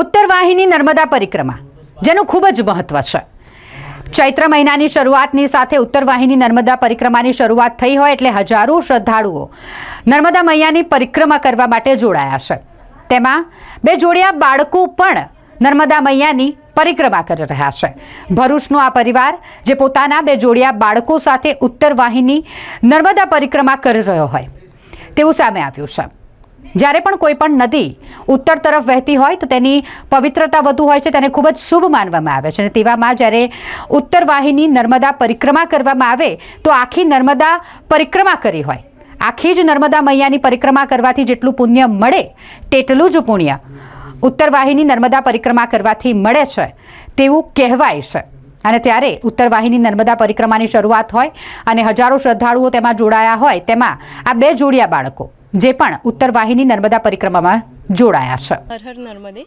ઉત્તર વાહિની નર્મદા પરિક્રમા, જેનું ખૂબ જ મહત્વ છે. ચૈત્ર મહિનાની શરૂઆતની સાથે ઉત્તર વાહિની નર્મદા પરિક્રમાની શરૂઆત થઈ હોય એટલે હજારો શ્રદ્ધાળુઓ નર્મદા મૈયાની પરિક્રમા કરવા માટે જોડાયા છે. તેમાં બે જોડિયા બાળકો પણ નર્મદા મૈયાની પરિક્રમા કરી રહ્યા છે. ભરૂચનો આ પરિવાર, જે પોતાના બે જોડિયા બાળકો સાથે ઉત્તર વાહિની નર્મદા પરિક્રમા કરી રહ્યો હોય, તેવું સામે આવ્યું છે. જ્યારે પણ કોઈ પણ નદી ઉત્તર તરફ વહેતી હોય તો તેની પવિત્રતા વધુ હોય છે, તેને ખૂબ જ શુભ માનવામાં આવે છે. અને તેવામાં જ્યારે ઉત્તર વાહિની નર્મદા પરિક્રમા કરવામાં આવે, તો આખી નર્મદા પરિક્રમા કરી હોય. આખી જ નર્મદા મૈયાની પરિક્રમા કરવાથી જેટલું પુણ્ય મળે, તેટલું જ પુણ્ય ઉત્તર વાહિની નર્મદા પરિક્રમા કરવાથી મળે છે, તેવું કહેવાય છે. અને ત્યારે ઉત્તર વાહિની નર્મદા પરિક્રમાની શરૂઆત હોય અને હજારો શ્રદ્ધાળુઓ તેમાં જોડાયા હોય, તેમાં આ બે જોડિયા બાળકો જે પણ ઉત્તર વાહિની નર્મદા પરિક્રમામાં જોડાયા છે. હર હર નર્મદે.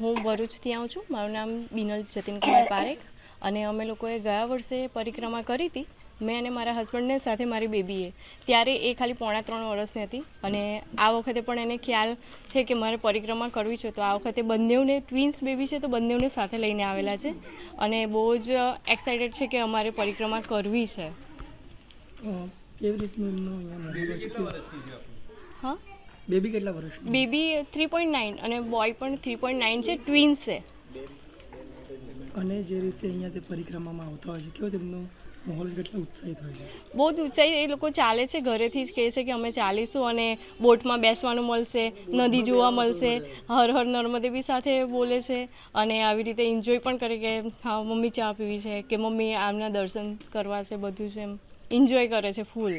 હું ભરૂચથી આવું છું. મારું નામ બિનલ જતીનકુમાર પારેખ અને અમે લોકોએ ગયા વર્ષે પરિક્રમા કરી હતી. મેં અને મારા હસબન્ડને સાથે મારી બેબીએ. ત્યારે એ ખાલી પોણા ત્રણ વર્ષની હતી અને આ વખતે પણ એને ખ્યાલ છે કે મારે પરિક્રમા કરવી છે. તો આ વખતે બંનેવને ટ્વિન્સ બેબી છે તો બંનેવને સાથે લઈને આવેલા છે. અને બહુ જ એક્સાઇટેડ છે કે અમારે પરિક્રમા કરવી છે. કેવી રીતનું હા? બેબી કેટલા વર્ષ બેબી થ્રી પોઈન્ટ નાઇન અને બોય પણ થ્રી પોઈન્ટ નાઇન છે ટ્વિન્સ છે. અને જે રીતે અહીંયા તે પરિક્રમામાં આવતા હોય છે કેવો તેમનો માહોલ કેટલો ઉત્સાહિત હોય છે? બહુ જ ઉત્સાહી એ લોકો ચાલે છે ઘરેથી જ કહે છે કે અમે ચાલીશું અને બોટમાં બેસવાનું મળશે નદી જોવા મળશે હર હર નર્મદે બી સાથે બોલે છે અને આવી રીતે એન્જોય પણ કરે કે હા મમ્મી ચા પીવી છે કે મમ્મી આમના દર્શન કરવા છે બધું છે એમ. એન્જોય કરે છે ફૂલ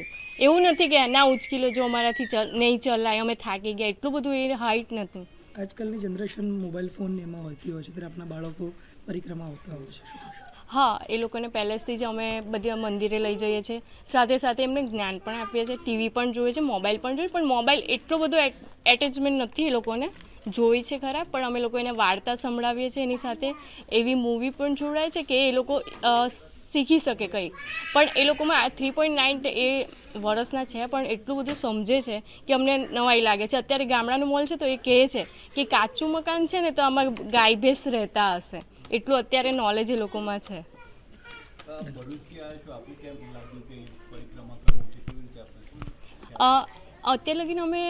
એવું નથી કે ના ઉચકી લો જો અમારાથી ચલ નહીં ચલાય અમે થાકી ગયા. એટલું બધું એ હાઇટ નથી. આજકાલની જનરેશન મોબાઈલ ફોન એમાં હોતી હોય છે ત્યારે આપણા બાળકો પરિક્રમા આવતા હોય છે. હા એ લોકોને પહેલેથી જ અમે બધા મંદિરે લઈ જઈએ છીએ. સાથે સાથે એમને જ્ઞાન પણ આપીએ છીએ ટીવી પણ જોઈએ છે મોબાઈલ પણ જોઈએ પણ મોબાઈલ એટલો બધો એટેચમેન્ટ નથી એ લોકોને. જોઈ છે ખરા, પણ અમે લોકો એને વાર્તા સંભળાવીએ છીએ એની સાથે. એવી મૂવી પણ જોડાય છે કે એ લોકો શીખી શકે કંઈક. પણ એ લોકોમાં થ્રી પોઈન્ટ નાઇન એ વર્ષના છે, પણ એટલું બધું સમજે છે કે અમને નવાઈ લાગે છે. અત્યારે ગામડાનું મોલ છે તો એ કહે છે કે કાચું મકાન છે ને તો આમાં ગાય ભેંસ રહેતા હશે. એટલું અત્યારે નોલેજ એ લોકોમાં છે. અત્યાર લગીને અમે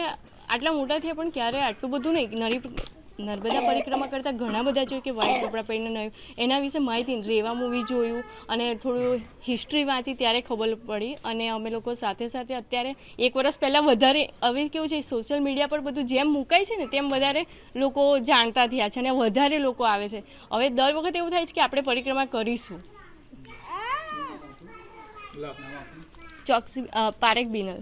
આટલા મોટા થયા પણ ક્યારે આટલું બધું નહીં? નરી નર્મદા પરિક્રમા કરતાં ઘણા બધા જોયું કે વ્હાઈટ કપડાં પહેરીને નયું. એના વિશે માહિતી રેવા મૂવી જોયું અને થોડું હિસ્ટ્રી વાંચી ત્યારે ખબર પડી અને અમે લોકો સાથે સાથે અત્યારે એક વર્ષ પહેલાં વધારે હવે કેવું છે સોશિયલ મીડિયા પર બધું જેમ મુકાય છે ને તેમ વધારે લોકો જાણતા થયા છે અને વધારે લોકો આવે છે. હવે દર વખતે એવું થાય છે કે આપણે પરિક્રમા કરીશું. ચોકસી પારેખ બિનલ.